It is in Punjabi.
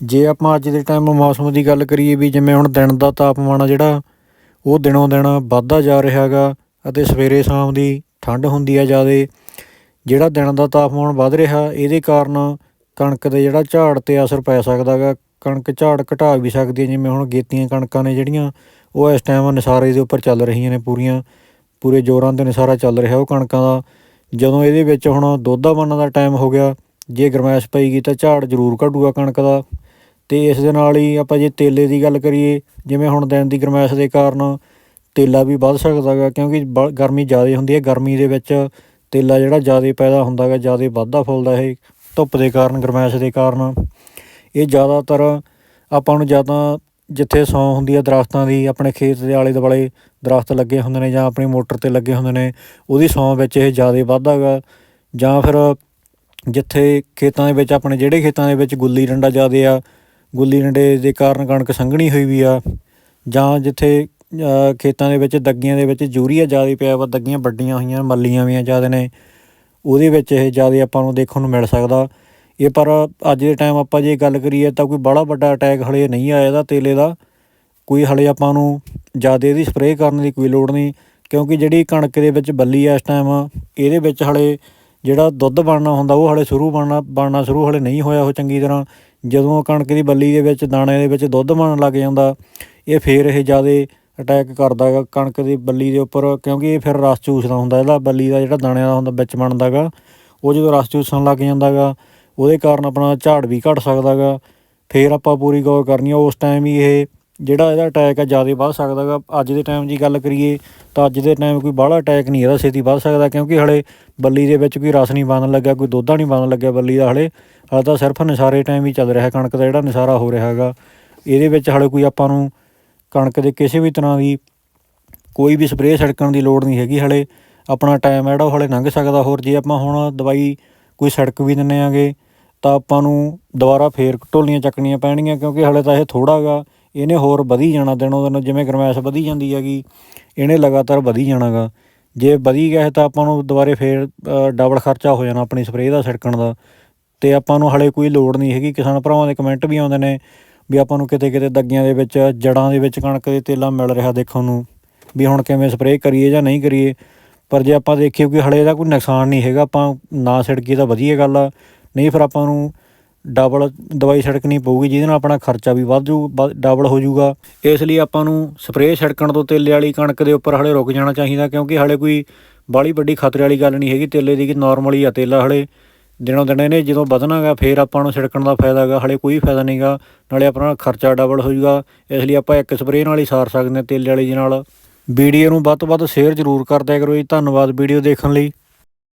ਜੇ ਆਪਾਂ ਅੱਜ ਦੇ ਟਾਈਮ ਮੌਸਮ ਦੀ ਗੱਲ ਕਰੀਏ ਵੀ ਜਿਵੇਂ ਹੁਣ ਦਿਨ ਦਾ ਤਾਪਮਾਨ ਆ ਜਿਹੜਾ, ਉਹ ਦਿਨੋਂ ਦਿਨ ਵੱਧਦਾ ਜਾ ਰਿਹਾ ਹੈਗਾ ਅਤੇ ਸਵੇਰੇ ਸ਼ਾਮ ਦੀ ਠੰਡ ਹੁੰਦੀ ਆ ਜ਼ਿਆਦਾ, ਜਿਹੜਾ ਦਿਨ ਦਾ ਤਾਪਮਾਨ ਵੱਧ ਰਿਹਾ, ਇਹਦੇ ਕਾਰਨ ਕਣਕ ਦੇ ਜਿਹੜਾ ਝਾੜ 'ਤੇ ਅਸਰ ਪੈ ਸਕਦਾ ਗਾ ਕਣਕ ਝਾੜ ਘਟਾ ਵੀ ਸਕਦੀ ਹੈ, ਜਿਵੇਂ ਹੁਣ ਗੇਤੀਆਂ ਕਣਕਾਂ ਨੇ ਜਿਹੜੀਆਂ, ਉਹ ਇਸ ਟਾਈਮ ਨਿਸਾਰੇ ਦੇ ਉੱਪਰ ਚੱਲ ਰਹੀਆਂ ਨੇ ਪੂਰੀਆਂ, ਪੂਰੇ ਜ਼ੋਰਾਂ 'ਤੇ ਨਿਸਾਰਾ ਚੱਲ ਰਿਹਾ ਉਹ ਕਣਕਾਂ ਦਾ। ਜਦੋਂ ਇਹਦੇ ਵਿੱਚ ਹੁਣ ਦੁੱਧਾ ਬਣਨ ਦਾ ਟਾਈਮ ਹੋ ਗਿਆ, ਜੇ ਗਰਮੈਸ਼ ਪਈਗੀ ਤਾਂ ਝਾੜ ਜ਼ਰੂਰ ਘਟੂਗਾ ਕਣਕ ਦਾ। ਅਤੇ ਇਸ ਦੇ ਨਾਲ ਹੀ ਆਪਾਂ ਜੇ ਤੇਲੇ ਦੀ ਗੱਲ ਕਰੀਏ, ਜਿਵੇਂ ਹੁਣ ਦਿਨ ਦੀ ਗਰਮੈਸ਼ ਦੇ ਕਾਰਨ ਤੇਲਾ ਵੀ ਵੱਧ ਸਕਦਾ ਗਾ, ਕਿਉਂਕਿ ਬ, ਗਰਮੀ ਜ਼ਿਆਦਾ ਹੁੰਦੀ ਹੈ, ਗਰਮੀ ਦੇ ਵਿੱਚ ਤੇਲਾ ਜਿਹੜਾ ਜ਼ਿਆਦਾ ਪੈਦਾ ਹੁੰਦਾ ਗਾ, ਜ਼ਿਆਦਾ ਵੱਧਦਾ ਫੁੱਲਦਾ ਇਹ ਧੁੱਪ ਦੇ ਕਾਰਨ, ਗਰਮੈਸ਼ ਦੇ ਕਾਰਨ। ਇਹ ਜ਼ਿਆਦਾਤਰ ਆਪਾਂ ਨੂੰ ਜਾਂ ਤਾਂ ਜਿੱਥੇ ਸੌਂ ਹੁੰਦੀ ਹੈ ਦਰਖਤਾਂ ਦੀ, ਆਪਣੇ ਖੇਤ ਦੇ ਆਲੇ ਦੁਆਲੇ ਦਰਖਤ ਲੱਗੇ ਹੁੰਦੇ ਨੇ ਜਾਂ ਆਪਣੀ ਮੋਟਰ 'ਤੇ ਲੱਗੇ ਹੁੰਦੇ ਨੇ, ਉਹਦੀ ਸੌਂ ਵਿੱਚ ਇਹ ਜ਼ਿਆਦਾ ਵੱਧਦਾ ਗਾ। ਜਾਂ ਫਿਰ ਜਿੱਥੇ ਖੇਤਾਂ ਦੇ ਵਿੱਚ, ਆਪਣੇ ਜਿਹੜੇ ਖੇਤਾਂ ਦੇ ਵਿੱਚ ਗੁੱਲੀ ਡੰਡਾ ਜ਼ਿਆਦਾ ਆ ਗੁੱਲੀ ਡੰਡੇ ਦੇ ਕਾਰਨ ਕਣਕ ਸੰਘਣੀ ਹੋਈ ਵੀ ਆ, ਜਾਂ ਜਿੱਥੇ ਖੇਤਾਂ ਦੇ ਵਿੱਚ ਦੱਗੀਆਂ ਦੇ ਵਿੱਚ ਯੂਰੀਆ ਜ਼ਿਆਦਾ ਪਿਆ ਵਾ, ਦੱਗੀਆਂ ਵੱਡੀਆਂ ਹੋਈਆਂ, ਮੱਲੀਆਂ ਵੀ ਜ਼ਿਆਦਾ ਨੇ, ਉਹਦੇ ਵਿੱਚ ਇਹ ਜ਼ਿਆਦਾ ਆਪਾਂ ਨੂੰ ਦੇਖਣ ਨੂੰ ਮਿਲ ਸਕਦਾ। ਇਹ ਪਰ ਅੱਜ ਦੇ ਟਾਈਮ ਆਪਾਂ ਜੇ ਗੱਲ ਕਰੀਏ ਤਾਂ ਕੋਈ ਬੜਾ ਵੱਡਾ ਅਟੈਕ ਹਲੇ ਨਹੀਂ ਆਇਆ ਇਹਦਾ ਤੇਲੇ ਦਾ। ਕੋਈ ਹਲੇ ਆਪਾਂ ਨੂੰ ਜ਼ਿਆਦਾ ਇਹਦੀ ਸਪਰੇਅ ਕਰਨ ਦੀ ਕੋਈ ਲੋੜ ਨਹੀਂ, ਕਿਉਂਕਿ ਜਿਹੜੀ ਕਣਕ ਦੇ ਵਿੱਚ ਬੱਲੀ ਆ ਇਸ ਟਾਈਮ ਇਹਦੇ ਵਿੱਚ ਹਲੇ ਜਿਹੜਾ ਦੁੱਧ ਬਣਨਾ ਹੁੰਦਾ ਉਹ ਹਲੇ ਸ਼ੁਰੂ ਬਣਨਾ ਬਣਨਾ ਸ਼ੁਰੂ ਹਲੇ ਨਹੀਂ ਹੋਇਆ ਉਹ ਚੰਗੀ ਤਰ੍ਹਾਂ। ਜਦੋਂ ਕਣਕ ਦੀ ਬੱਲੀ ਦੇ ਵਿੱਚ, ਦਾਣੇ ਦੇ ਵਿੱਚ ਦੁੱਧ ਬਣਨ ਲੱਗ ਜਾਂਦਾ, ਇਹ ਫੇਰ ਇਹ ਜ਼ਿਆਦਾ ਅਟੈਕ ਕਰਦਾ ਗਾ ਕਣਕ ਦੀ ਬੱਲੀ ਦੇ ਉੱਪਰ, ਕਿਉਂਕਿ ਇਹ ਫਿਰ ਰਸ ਚੂਸਦਾ ਹੁੰਦਾ, ਇਹਦਾ ਬੱਲੀ ਦਾ ਜਿਹੜਾ ਦਾਣਿਆਂ ਦਾ ਹੁੰਦਾ ਵਿੱਚ ਬਣਦਾ ਗਾ ਉਹ ਜਦੋਂ ਰਸ ਚੂਸਣ ਲੱਗ ਜਾਂਦਾ ਗਾ ਉਹਦੇ ਕਾਰਨ ਆਪਣਾ ਝਾੜ ਵੀ ਘਟ ਸਕਦਾ ਗਾ ਫੇਰ ਆਪਾਂ ਪੂਰੀ ਗੌਰ ਕਰਨੀ ਆ, ਉਸ ਟਾਈਮ ਹੀ ਇਹ ਜਿਹੜਾ ਇਹਦਾ ਅਟੈਕ ਆ ਜ਼ਿਆਦਾ ਵੱਧ ਸਕਦਾ ਗਾ। ਅੱਜ ਦੇ ਟਾਈਮ ਦੀ ਗੱਲ ਕਰੀਏ ਤਾਂ ਅੱਜ ਦੇ ਟਾਈਮ ਕੋਈ ਬਾਹਲਾ ਅਟੈਕ ਨਹੀਂ ਇਹਦਾ, ਛੇਤੀ ਵੱਧ ਸਕਦਾ ਕਿਉਂਕਿ ਹਲੇ ਬੱਲੀ ਦੇ ਵਿੱਚ ਕੋਈ ਰਸ ਨਹੀਂ ਬਣਨ ਲੱਗਿਆ, ਕੋਈ ਦੁੱਧਾ ਨਹੀਂ ਬਣਨ ਲੱਗਿਆ ਬੱਲੀ ਦਾ ਹਲੇ। ਹਾਲੇ ਤਾਂ ਸਿਰਫ ਨਿਸਾਰੇ ਟਾਈਮ ਹੀ ਚੱਲ ਰਿਹਾ ਕਣਕ ਦਾ, ਜਿਹੜਾ ਨਿਸਾਰਾ ਹੋ ਰਿਹਾ ਹੈਗਾ। ਇਹਦੇ ਵਿੱਚ ਹਲੇ ਕੋਈ ਆਪਾਂ ਨੂੰ ਕਣਕ ਦੇ ਕਿਸੇ ਵੀ ਤਰ੍ਹਾਂ ਦੀ ਕੋਈ ਵੀ ਸਪਰੇਅ ਛਿੜਕਣ ਦੀ ਲੋੜ ਨਹੀਂ ਹੈਗੀ ਹਲੇ। ਆਪਣਾ ਟਾਈਮ ਜਿਹੜਾ ਉਹ ਹਲੇ ਲੰਘ ਸਕਦਾ। ਹੋਰ ਜੇ ਆਪਾਂ ਹੁਣ ਦਵਾਈ ਕੋਈ ਛਿੜਕ ਵੀ ਦਿੰਨੇ ਆਗੇ ਤਾਂ ਆਪਾਂ ਨੂੰ ਦੁਬਾਰਾ ਫੇਰ ਢੋਲੀਆਂ ਚੱਕਣੀਆਂ ਪੈਣਗੀਆਂ ਕਿਉਂਕਿ ਹਲੇ ਤਾਂ ਇਹ ਥੋੜਾ ਗਾ। ਇਹਨੇ ਹੋਰ ਵਧੀ ਜਾਣਾ ਦਿਨੋਂ ਦਿਨ, ਜਿਵੇਂ ਗਰਮੈਸ਼ ਵਧੀ ਜਾਂਦੀ ਹੈਗੀ, ਇਹਨੇ ਲਗਾਤਾਰ ਵਧੀ ਜਾਣਾਗਾ। ਜੇ ਵਧੀ ਗਿਆ ਹੈ ਤਾਂ ਆਪਾਂ ਨੂੰ ਦੁਬਾਰੇ ਫੇਰ ਡਬਲ ਖਰਚਾ ਹੋ ਜਾਣਾ ਆਪਣੀ ਸਪਰੇਅ ਦਾ ਛਿੜਕਣ ਦਾ। ਤੇ ਆਪਾਂ ਨੂੰ ਹਲੇ ਕੋਈ ਲੋੜ ਨਹੀਂ ਹੈਗੀ। ਕਿਸਾਨ ਭਰਾਵਾਂ ਦੇ ਕਮੈਂਟ ਵੀ ਆਉਂਦੇ ਨੇ ਵੀ ਆਪਾਂ ਨੂੰ ਕਿਤੇ ਕਿਤੇ ਦੱਗੀਆਂ ਦੇ ਵਿੱਚ, ਜੜਾਂ ਦੇ ਵਿੱਚ ਕਣਕ ਦੇ ਤੇਲਾ ਮਿਲ ਰਿਹਾ ਦੇਖਣ ਨੂੰ, ਵੀ ਹੁਣ ਕਿਵੇਂ ਸਪਰੇਅ ਕਰੀਏ ਜਾਂ ਨਹੀਂ ਕਰੀਏ। ਪਰ ਜੇ ਆਪਾਂ ਦੇਖੀਏ ਕਿ ਹਲੇ ਇਹਦਾ ਕੋਈ ਨੁਕਸਾਨ ਨਹੀਂ ਹੈਗਾ, ਆਪਾਂ ਨਾ ਛਿੜਕੀਏ ਤਾਂ ਵਧੀਆ ਗੱਲ ਆ। ਨਹੀਂ ਫਿਰ ਆਪਾਂ ਨੂੰ ਡਬਲ ਦਵਾਈ ਛਿੜਕਣੀ ਪਊਗੀ, ਜਿਹਦੇ ਨਾਲ ਆਪਣਾ ਖਰਚਾ ਵੀ ਵੱਧ ਜੂ ਡਬਲ ਹੋ ਜਾਊਗਾ। ਇਸ ਲਈ ਆਪਾਂ ਨੂੰ ਸਪਰੇਅ ਛਿੜਕਣ ਤੋਂ ਤੇਲੇ ਵਾਲੀ ਕਣਕ ਦੇ ਉੱਪਰ ਹਲੇ ਰੁਕ ਜਾਣਾ ਚਾਹੀਦਾ, ਕਿਉਂਕਿ ਹਲੇ ਕੋਈ ਬਾਹਲੀ ਵੱਡੀ ਖਤਰੇ ਵਾਲੀ ਗੱਲ ਨਹੀਂ ਹੈਗੀ, ਤੇਲੇ ਦੀ ਕਿ ਨਾਰਮਲੀ ਆ ਤੇਲਾ ਹਲੇ ਦਿਨੋਂ ਦਿਨ ਇਹਨੇ ਜਦੋਂ ਵਧਣਾਗਾ, ਫੇਰ ਆਪਾਂ ਨੂੰ ਛਿੜਕਣ ਦਾ ਫਾਇਦਾ ਗਾ ਹਲੇ ਕੋਈ ਫਾਇਦਾ ਨਹੀਂਗਾ, ਨਾਲੇ ਆਪਣਾ ਖਰਚਾ ਡਬਲ ਹੋ ਜਾਊਗਾ। ਇਸ ਲਈ ਆਪਾਂ ਇੱਕ ਸਪਰੇਅ ਨਾਲ ਹੀ ਸਾਰ ਸਕਦੇ ਹਾਂ ਤੇਲੇ ਵਾਲੀ ਦੇ ਨਾਲ। ਵੀਡੀਓ ਨੂੰ ਵੱਧ ਤੋਂ ਵੱਧ ਸ਼ੇਅਰ ਜ਼ਰੂਰ ਕਰ ਕਰੋ ਜੀ, ਧੰਨਵਾਦ ਵੀਡੀਓ ਦੇਖਣ ਲਈ।